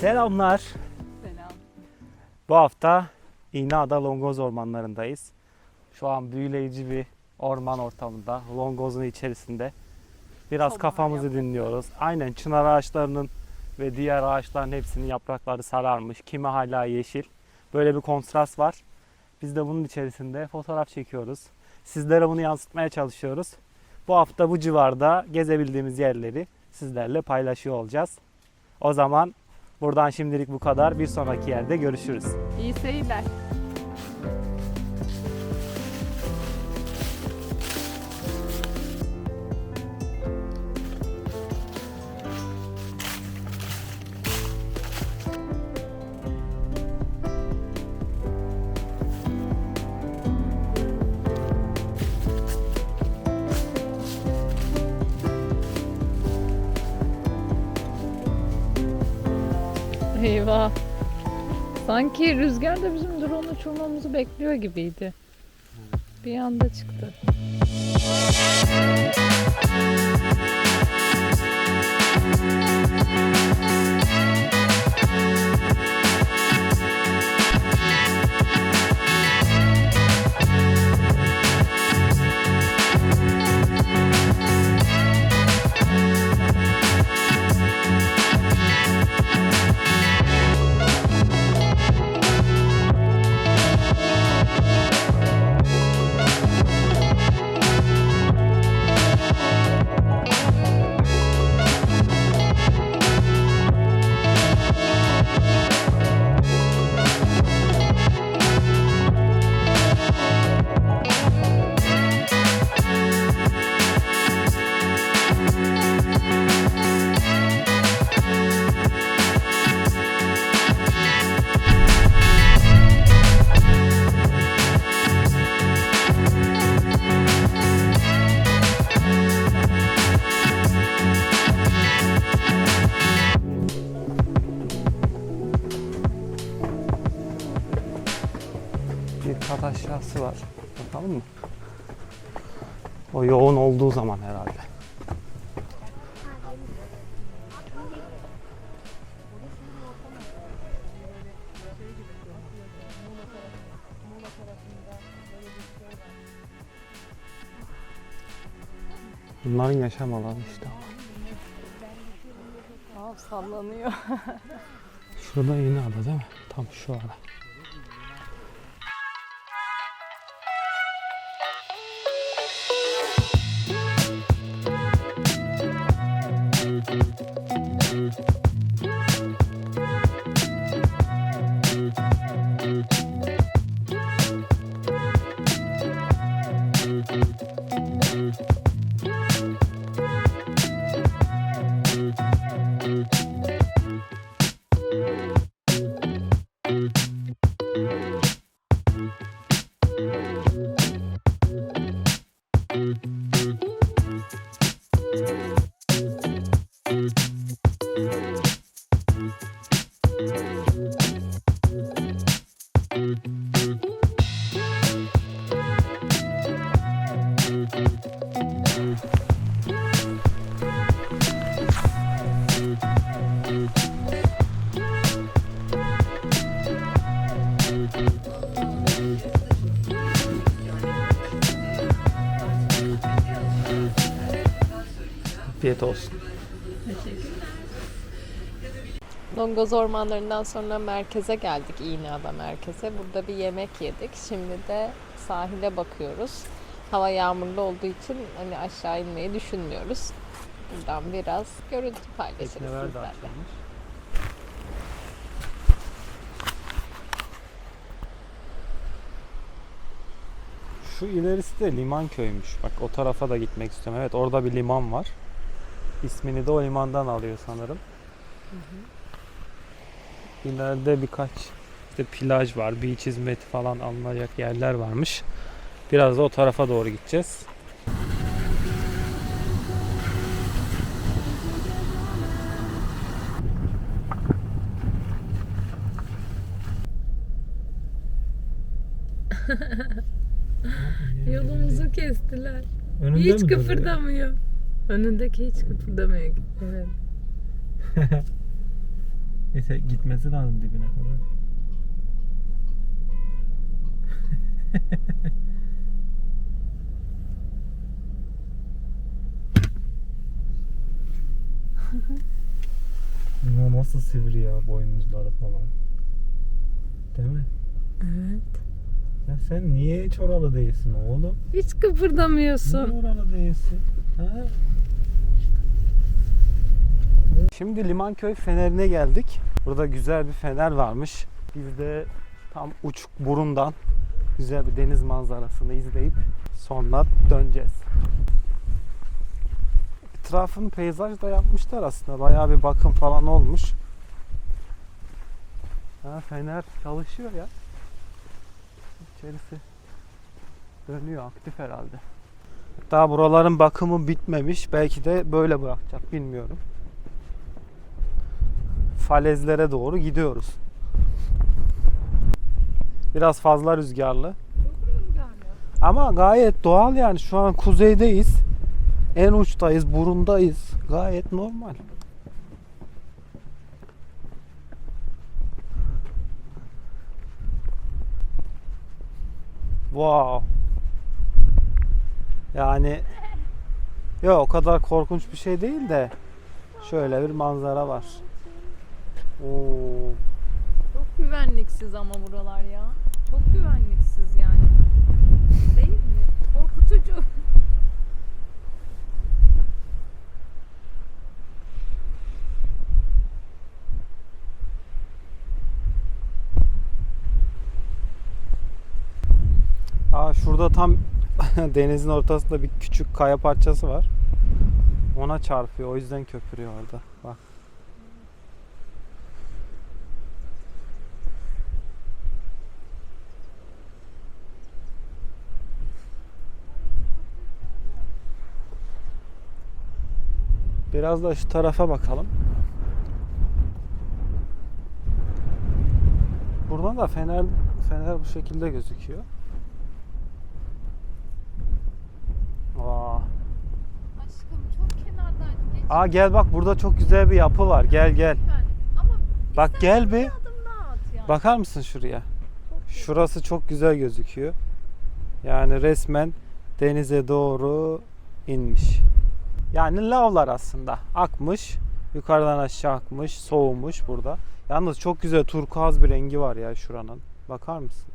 Selamlar. Selam. Bu hafta İğneada Longoz ormanlarındayız. Şu an büyüleyici bir orman ortamında, Longoz'un içerisinde. Biraz Sonbahar kafamızı yaprakları. dinliyoruz. Aynen çınar ağaçlarının ve diğer ağaçların hepsinin yaprakları sararmış. Kimi hala yeşil. Böyle bir kontrast var. Biz de bunun içerisinde fotoğraf çekiyoruz. Sizlere bunu yansıtmaya çalışıyoruz. Bu hafta bu civarda gezebildiğimiz yerleri sizlerle paylaşıyor olacağız. O zaman buradan şimdilik bu kadar. Bir sonraki yerde görüşürüz. İyi seyirler. Eyvah. Sanki rüzgar da bizim drone uçurmamızı bekliyor gibiydi. Bir anda çıktı. Aşağısı var. Bakalım mı? O yoğun olduğu zaman herhalde. Bunların yaşam alanı işte. Aa, sallanıyor. Şurada yine ada değil mi? Tam şu ara. Afiyet olsun. Longoz ormanlarından sonra merkeze geldik İğneada merkeze. Burada bir yemek yedik. Şimdi de sahile bakıyoruz. Hava yağmurlu olduğu için hani aşağı inmeyi düşünmüyoruz. Buradan biraz görüntü paylaşırız sizlerle. Şu ilerisi de liman köymüş. Bak o tarafa da gitmek istiyorum. Evet orada bir liman var. İsmini de o limandan alıyor sanırım. İleride birkaç işte plaj var, beach hizmeti falan alınacak yerler varmış. Biraz da o tarafa doğru gideceğiz. Yolumuzu kestiler. Önünde hiç mi duruyor? Önündeki hiç kıpırdamıyor. Evet. Neyse gitmesi lazım dibine kadar. Bu nasıl sivri ya boynuzları falan. Değil mi? Evet. Ya sen niye hiç oralı değilsin oğlum? Hiç Niye kıpırdamıyorsun. oralı değilsin? Ha? Şimdi Limanköy Feneri'ne geldik. Burada güzel bir fener varmış. Biz de tam uç burundan güzel bir deniz manzarasını izleyip sonra döneceğiz. Etrafını peyzaj da yapmışlar aslında. Bayağı bir bakım falan olmuş. Ha, fener çalışıyor ya. İçerisi dönüyor aktif herhalde. Daha buraların bakımı bitmemiş. Belki de böyle bırakacak bilmiyorum. Falezlere doğru gidiyoruz. Biraz fazla rüzgarlı. Ama gayet doğal yani. Şu an kuzeydeyiz. En uçtayız, burundayız. Gayet normal. Wow. Yani yok o kadar korkunç bir şey değil de şöyle bir manzara var. Oo. Çok güvenliksiz ama buralar ya. Çok güvenliksiz yani. Değil mi? Korkutucu. Aa şurada tam denizin ortasında bir küçük kaya parçası var. Ona çarpıyor. O yüzden köpürüyor orada. Bak. Biraz da şu tarafa bakalım. Buradan da fener fener bu şekilde gözüküyor. Aa. Aşkım çok kenardan geç. Aa gel bak burada çok güzel bir yapı var. Gel gel. Ama Bak istersen gel bir. adım daha at yani. Bakar mısın şuraya? Şurası çok güzel gözüküyor. Yani resmen denize doğru inmiş. Yani lavlar aslında akmış. Yukarıdan aşağı akmış, soğumuş burada. Yalnız çok güzel turkuaz bir rengi var ya şuranın. Bakar mısın?